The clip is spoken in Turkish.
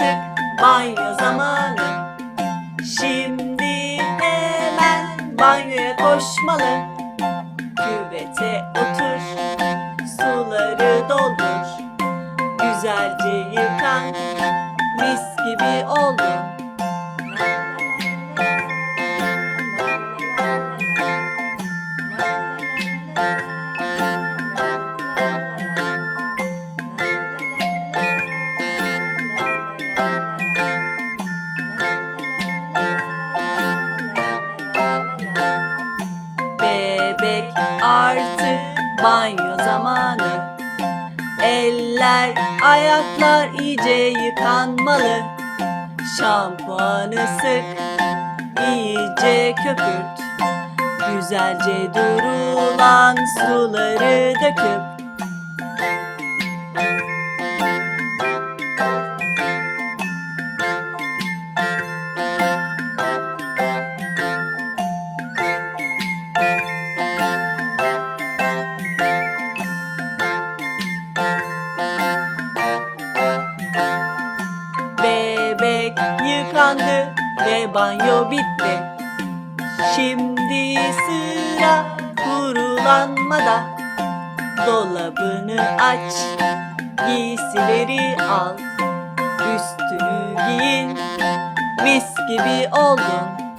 artık banyo zamanı. Şimdi hemen banyoya koşmalı. Küvete otur, suları doldur. Güzelce yıkan artık banyo zamanı. Eller, ayaklar iyice yıkanmalı. Şampuanı sık, iyice köpürt. Güzelce durulan suları döküp Bebek yıkandı ve banyo bitti. Şimdi sıra kurulanmada. Dolabını aç, giysileri al. Üstünü giyin, mis gibi oldun.